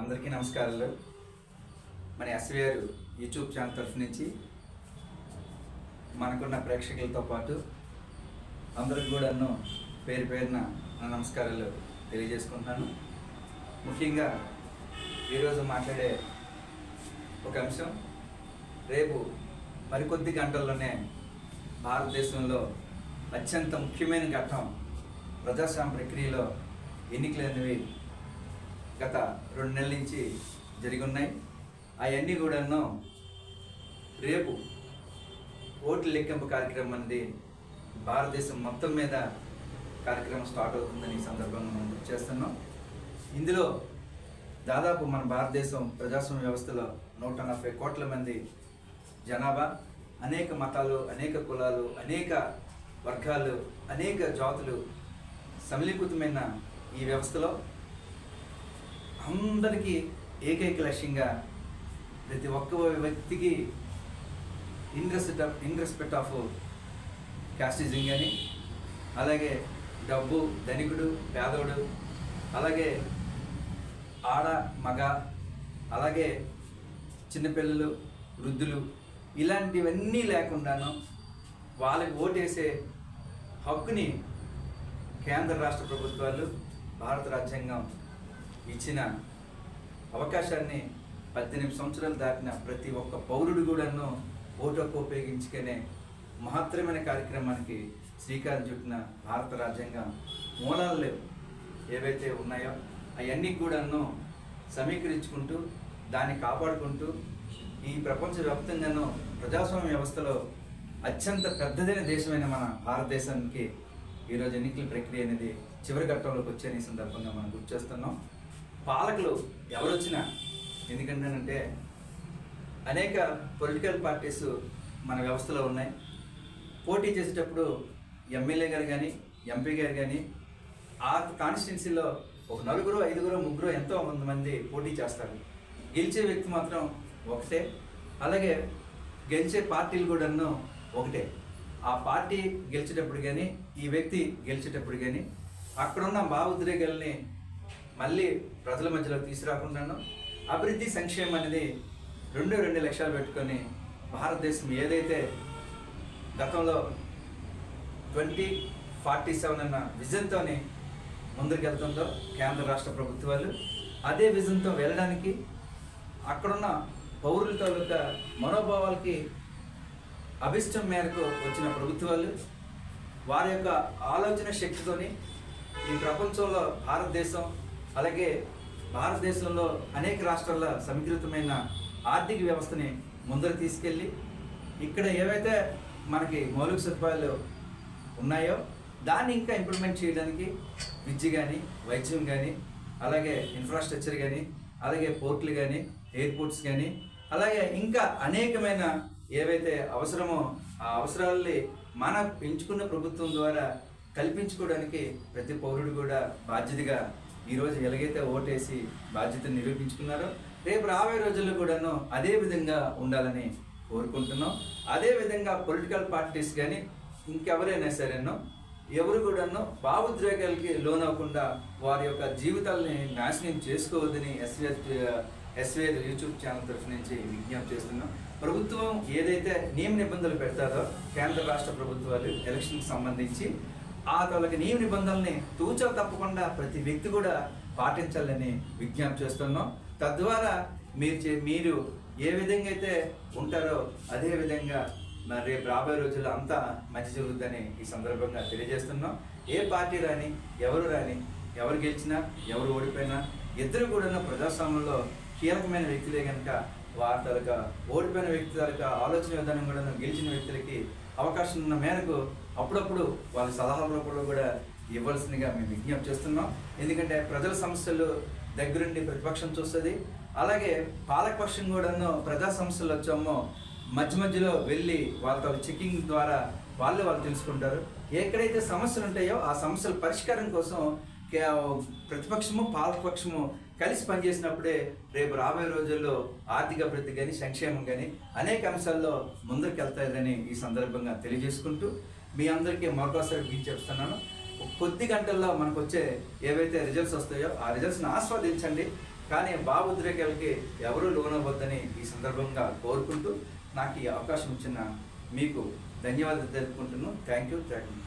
అందరికీ నమస్కారాలు. మన ఎస్వీఆర్ యూట్యూబ్ ఛానల్ తరఫు నుంచి మనకున్న ప్రేక్షకులతో పాటు అందరికి కూడాను పేరు పేరున నా నమస్కారాలు తెలియజేసుకుంటున్నాను. ముఖ్యంగా ఈరోజు మాట్లాడే ఒక అంశం రేపు మరికొద్ది గంటల్లోనే భారతదేశంలో అత్యంత ముఖ్యమైన ఘట్టం ప్రజాస్వామ్య ప్రక్రియలో ఎన్నికలు అనేవి గత రెండు నెలల నుంచి జరిగి ఉన్నాయి అవన్నీ కూడాను రేపు ఓట్ల లెక్కింపు కార్యక్రమం అనేది భారతదేశం మొత్తం మీద కార్యక్రమం స్టార్ట్ అవుతుందని ఈ సందర్భంగా మనం గుర్తు చేస్తున్నాం. ఇందులో దాదాపు మన భారతదేశం ప్రజాస్వామ్య వ్యవస్థలో నూట నలభై కోట్ల మంది జనాభా అనేక మతాలు అనేక కులాలు అనేక వర్గాలు అనేక జాతులు సమీకృతమైన ఈ వ్యవస్థలో అందరికీ ఏకైక లక్ష్యంగా ప్రతి ఒక్క వ్యక్తికి interest of irrespective of casteising కానీ అలాగే డబ్బు ధనికుడు పేదోడు అలాగే ఆడ మగ అలాగే చిన్నపిల్లలు వృద్ధులు ఇలాంటివన్నీ లేకుండాను వాళ్ళకి ఓటేసే హక్కుని కేంద్ర రాష్ట్ర ప్రభుత్వాలు భారత రాజ్యాంగం ఇచ్చిన అవకాశాన్ని పద్దెనిమిది సంవత్సరాలు దాటిన ప్రతి ఒక్క పౌరుడు కూడాను ఓటుకు ఉపయోగించుకునే మహత్తరమైన కార్యక్రమానికి శ్రీకారం చుట్టిన భారత రాజ్యాంగం మూలాలు లేవు. ఏవైతే ఉన్నాయో అవన్నీ కూడాను సమీకరించుకుంటూ దాన్ని కాపాడుకుంటూ ఈ ప్రపంచవ్యాప్తంగానూ ప్రజాస్వామ్య వ్యవస్థలో అత్యంత పెద్దదైన దేశమైన మన భారతదేశానికి ఈరోజు ఎన్నికల ప్రక్రియ అనేది చివరి ఘట్టంలోకి వచ్చే సందర్భంగా మనం గుర్తు చేస్తున్నాం. పాలకులు ఎవరు వచ్చినా ఎందుకంటేనంటే అనేక పొలిటికల్ పార్టీస్ మన వ్యవస్థలో ఉన్నాయి. పోటీ చేసేటప్పుడు ఎమ్మెల్యే గారు కానీ ఎంపీ గారు కానీ ఆ కాన్స్టిట్యున్సీలో ఒక నలుగురు ఐదుగురు ముగ్గురు ఎంతో మంది మంది పోటీ చేస్తారు. గెలిచే వ్యక్తి మాత్రం ఒకటే. అలాగే గెలిచే పార్టీలు కూడాను ఒకటే. ఆ పార్టీ గెలిచేటప్పుడు కానీ ఈ వ్యక్తి గెలిచేటప్పుడు కానీ అక్కడున్న భావోద్రేగాల్ని మళ్ళీ ప్రజల మధ్యలో తీసుకురాకుండాను అభివృద్ధి సంక్షేమం అనేది రెండు రెండు లక్షలు పెట్టుకొని భారతదేశం ఏదైతే గతంలో ట్వంటీ ఫార్టీ సెవెన్ అన్న విజన్తోనే ముందుకెళ్తుందో కేంద్ర రాష్ట్ర ప్రభుత్వాలు అదే విజన్తో వెళ్ళడానికి అక్కడున్న పౌరుల తాలూకా మనోభావాలకి అభిష్టం మేరకు వచ్చిన ప్రభుత్వాలు వారి యొక్క ఆలోచన శక్తితోని ఈ ప్రపంచంలో భారతదేశం అలాగే భారతదేశంలో అనేక రాష్ట్రాల సమీకృతమైన ఆర్థిక వ్యవస్థని ముందర తీసుకెళ్ళి ఇక్కడ ఏవైతే మనకి మౌలిక సదుపాయాలు ఉన్నాయో దాన్ని ఇంకా ఇంప్లిమెంట్ చేయడానికి విద్య కానీ వైద్యం కానీ అలాగే ఇన్ఫ్రాస్ట్రక్చర్ కానీ అలాగే పోర్ట్లు కానీ ఎయిర్పోర్ట్స్ కానీ అలాగే ఇంకా అనేకమైన ఏవైతే అవసరమో ఆ అవసరాలని మన పెంచుకున్న ప్రభుత్వం ద్వారా కల్పించుకోవడానికి ప్రతి పౌరుడు కూడా బాధ్యతగా ఈరోజు ఎలాగైతే ఓటేసి బాధ్యతను నిరూపించుకున్నారో రేపు రాబోయే రోజుల్లో కూడాను అదే విధంగా ఉండాలని కోరుకుంటున్నాం. అదే విధంగా పొలిటికల్ పార్టీస్ కానీ ఇంకెవరైనా సరేనో ఎవరు కూడాను భావోద్వేగాలకి లోనవ్వకుండా వారి యొక్క జీవితాలని నాశనం చేసుకోవద్దని ఎస్వీఆర్ ఎస్వీఆర్ యూట్యూబ్ ఛానల్ తరఫు నుంచి విజ్ఞప్తి చేస్తున్నాం. ప్రభుత్వం ఏదైతే నియమ నిబంధనలు పెడతారో కేంద్ర రాష్ట్ర ప్రభుత్వాలు ఎలక్షన్కి సంబంధించి ఆ తొలకి నియమ నిబంధనల్ని తూచా తప్పకుండా ప్రతి వ్యక్తి కూడా పాటించాలని విజ్ఞప్తి చేస్తున్నాం. తద్వారా మీరు చే- మీరు ఏ విధంగా అయితే ఉంటారో అదే విధంగా మరి రేపు రాబోయే రోజుల్లో అంతా మంచి జరుగుతుందని ఈ సందర్భంగా తెలియజేస్తున్నాం. ఏ పార్టీ రాని ఎవరు రాని ఎవరు గెలిచినా ఎవరు ఓడిపోయినా ఇద్దరు కూడా ప్రజాస్వామ్యంలో కీలకమైన వ్యక్తులే కనుక వారి తాలూకా ఓడిపోయిన వ్యక్తి తాలూకా ఆలోచన విధానం కూడా గెలిచిన వ్యక్తులకి అవకాశం ఉన్న మేరకు అప్పుడప్పుడు వాళ్ళ సలహాల రూపంలో కూడా ఇవ్వాల్సిందిగా మేము విజ్ఞప్తి చేస్తున్నాం. ఎందుకంటే ప్రజల సమస్యలు దగ్గరుండి ప్రతిపక్షం చూస్తుంది. అలాగే పాలకపక్షం కూడాను ప్రజా సమస్యలు వచ్చామో మధ్య మధ్యలో వెళ్ళి వాళ్ళతో చెకింగ్ ద్వారా వాళ్ళు వాళ్ళు తెలుసుకుంటారు. ఎక్కడైతే సమస్యలు ఉంటాయో ఆ సమస్యల పరిష్కారం కోసం ప్రతిపక్షము పాలకపక్షము కలిసి పనిచేసినప్పుడే రేపు రాబోయే రోజుల్లో ఆర్థిక అభివృద్ధి కానీ సంక్షేమం కానీ అనేక అంశాల్లో ముందుకు వెళ్తాయని ఈ సందర్భంగా తెలియజేసుకుంటూ మీ అందరికీ మరొకసారి విజ్ఞప్తి చెప్తున్నాను. కొద్ది గంటల్లో మనకు వచ్చే ఏవైతే రిజల్ట్స్ వస్తాయో ఆ రిజల్ట్స్ని ఆస్వాదించండి. కానీ భావోద్రేకాలకి ఎవరూ లోనవ్వద్దని ఈ సందర్భంగా కోరుకుంటూ నాకు ఈ అవకాశం ఇచ్చిన మీకు ధన్యవాదాలు తెలుపుకుంటున్నాను. Thank you thank you